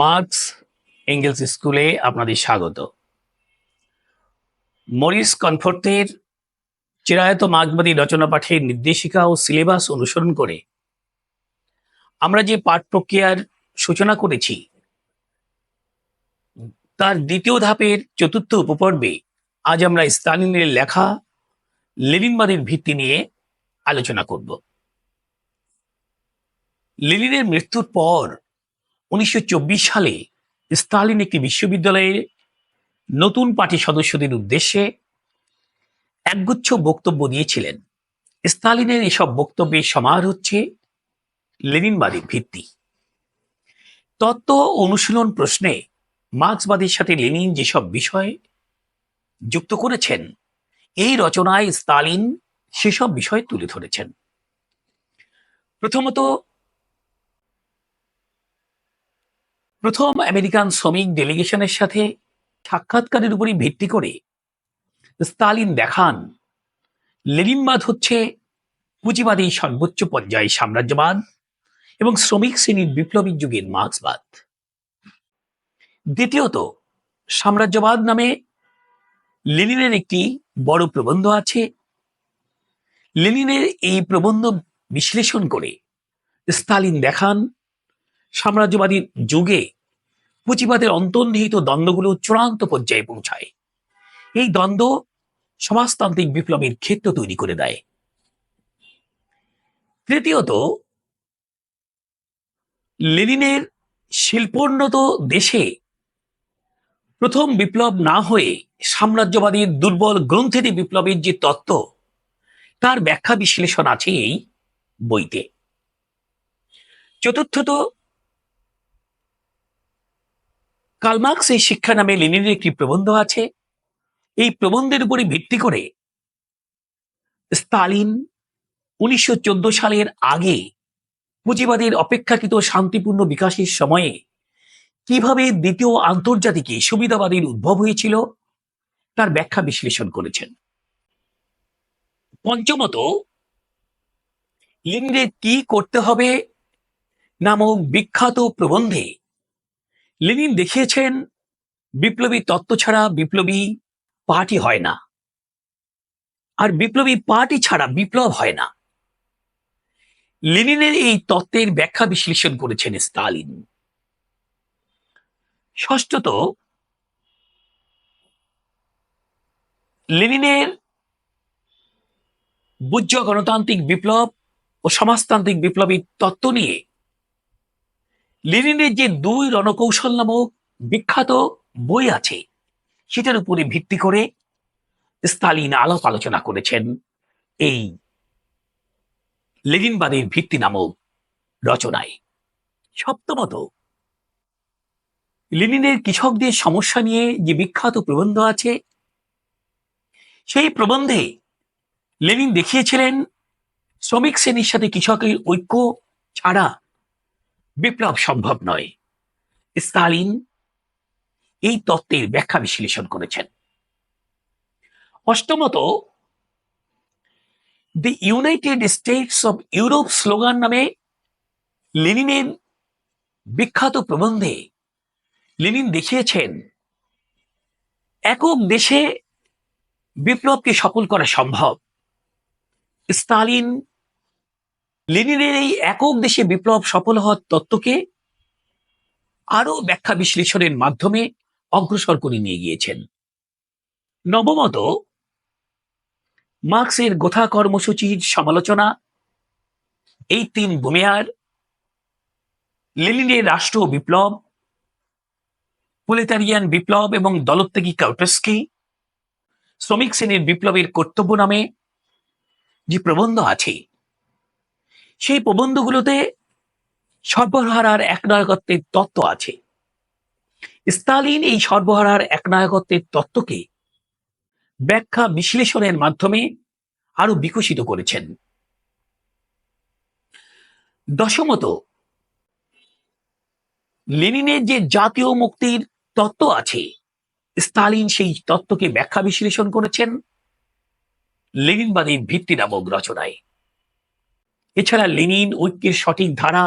Marks angles স্কুলে আপনাদের স্বাগত। মরিস কনফোর্টের চিরায়ত মার্কবাদী রচনা পাঠের নির্দেশিকা ও সিলেবাস অনুসরণ করে আমরা যে পাঠ প্রক্রিয়ার সূচনা করেছি, তার দ্বিতীয় ধাপের চতুর্থ উপপর্বে আজ আমরা স্টালিনের লেখা লেনিনবাদের ভিত্তি নিয়ে আলোচনা করব। লেনিনের মৃত্যুর পর উনিশশো সালে স্টালিন একটি বিশ্ববিদ্যালয়ে নতুন পার্টি সদস্যদের উদ্দেশ্যে একগুচ্ছ বক্তব্য দিয়েছিলেন। স্টালিনের এসব বক্তব্যের সমাহার হচ্ছে লেনিনবাদের ভিত্তি। তত্ত্ব অনুশীলন প্রশ্নে মার্ক্সবাদের সাথে লেনিন যেসব বিষয় যুক্ত করেছেন, এই রচনায় স্টালিন সেসব বিষয় তুলে ধরেছেন। প্রথমত প্রথম আমেরিকান শ্রমিক ডেলিগেশনের সাথে সাক্ষাৎকারের উপরই ভিত্তি করে স্টালিন দেখান। লেনিনবাদ হচ্ছে পুঁজিবাদী সর্বোচ্চ পর্যায়ে সাম্রাজ্যবাদ এবং শ্রমিক শ্রেণির বিপ্লবী যুগের মার্ক্সবাদ। দ্বিতীয়ত, সাম্রাজ্যবাদ নামে লেনিনের একটি বড় প্রবন্ধ আছে। লেনিনের এই প্রবন্ধ বিশ্লেষণ করে স্তালিন দেখান সাম্রাজ্যবাদী যুগে পুঁজিবাদের অন্তর্নিহিত দ্বন্দ্বগুলো চূড়ান্ত পর্যায়ে পৌঁছায়। এই দ্বন্দ্ব সমাজতান্ত্রিক বিপ্লবের ক্ষেত্র তৈরি করে দেয়। তৃতীয়ত, লেনিনের শিল্পোন্নত দেশে প্রথম বিপ্লব না হয়ে সাম্রাজ্যবাদীর দুর্বল গ্রন্থিতি বিপ্লবের যে তত্ত্ব, তার ব্যাখ্যা বিশ্লেষণ আছে এই বইতে। চতুর্থত কালমার্কস এই শিক্ষা নামে লেনিনের একটি প্রবন্ধ আছে। এই প্রবন্ধের উপরে ভিত্তি করে স্টালিন উনিশশো সালের আগে পুঁজিবাদের অপেক্ষাকৃত শান্তিপূর্ণ বিকাশের সময়ে কীভাবে দ্বিতীয় আন্তর্জাতিকে সুবিধাবাদীর উদ্ভব হয়েছিল, তার ব্যাখ্যা বিশ্লেষণ করেছেন। পঞ্চমত লিঙ্গে কি করতে হবে নামক বিখ্যাত প্রবন্ধে লেনিন দেখিয়েছেন, বিপ্লবী তত্ত্ব ছাড়া বিপ্লবী পার্টি হয় না। আর বিপ্লবী পার্টি ছাড়া বিপ্লব হয় না। লেনিনের এই তত্ত্বের ব্যাখ্যা বিশ্লেষণ করেছেন স্টালিন। ষষ্ঠত, লেনিনের বুজ্জ গণতান্ত্রিক বিপ্লব ও সমাজতান্ত্রিক বিপ্লবী তত্ত্ব নিয়ে লেনিনের যে দুই রণকৌশল নামক বিখ্যাত বই আছে, সেটার উপরে ভিত্তি করে স্টালিন আলাপ আলোচনা করেছেন এই লেনিনবাদের ভিত্তি নামক রচনায়। সপ্তমত, লেনিনের কৃষকদের সমস্যা নিয়ে যে বিখ্যাত প্রবন্ধ আছে, সেই প্রবন্ধে লেনিন দেখিয়েছিলেন, শ্রমিক শ্রেণির সাথে কৃষকের ঐক্য ছাড়া বিপ্লব সম্ভব নয়। স্টালিন এই তত্ত্বের ব্যাখ্যা বিশ্লেষণ করেছেন। অষ্টমত the United States of Europe slogan নামে লেনিনের বিখ্যাত প্রবন্ধে লেনিন দেখিয়েছেন, একক দেশে বিপ্লবকে সফল করা সম্ভব। স্টালিন লেনিনের এই একক দেশে বিপ্লব সফল হওয়ার তত্ত্বকে আরও ব্যাখ্যা বিশ্লেষণের মাধ্যমে অগ্রসর করে নিয়ে গিয়েছেন। নবমত, মার্ক্সের গোথা কর্মসূচির সমালোচনা, এই তিন বুমেয়ার লেনিনের রাষ্ট্র বিপ্লব পোলেতারিয়ান বিপ্লব এবং দলত্যাগী কাউটস্কি, শ্রমিক শ্রেণির বিপ্লবের কর্তব্য নামে যে প্রবন্ধ আছে সেই প্রবন্ধগুলোতে সর্বহারার একনায়কত্বের তত্ত্ব আছে। স্টালিন এই সর্বহারার একনায়কত্বের তত্ত্বকে ব্যাখ্যা বিশ্লেষণের মাধ্যমে আরও বিকশিত করেছেন। দশমত, লেনিনের যে জাতীয় মুক্তির তত্ত্ব আছে স্টালিন সেই তত্ত্বকে ব্যাখ্যা বিশ্লেষণ করেছেন লেনিনবাদীর ভিত্তি নামক রচনায়। এছাড়া লেনিন ঐক্যের সঠিক ধারা,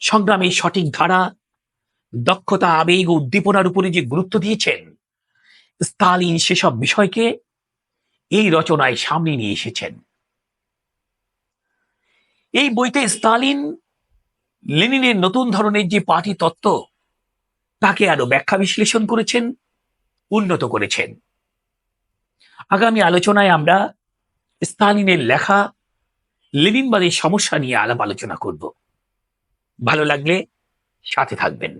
সংগ্রামের সঠিক ধারা, দক্ষতা, আবেগ ও উদ্দীপনার উপরে যে গুরুত্ব দিয়েছেন, স্তালিন সেসব বিষয়কে এই রচনায় সামনে নিয়ে এসেছেন। এই বইতে স্তালিন লেনিনের নতুন ধরনের যে পার্টি তত্ত্ব, তাকে আরও ব্যাখ্যা বিশ্লেষণ করেছেন, উন্নত করেছেন। আগামী আলোচনায় আমরা স্তালিনের লেখা লেনিনবাদের সমস্যা নিয়ে আলাপ আলোচনা করব। ভালো লাগলে সাথে থাকবেন।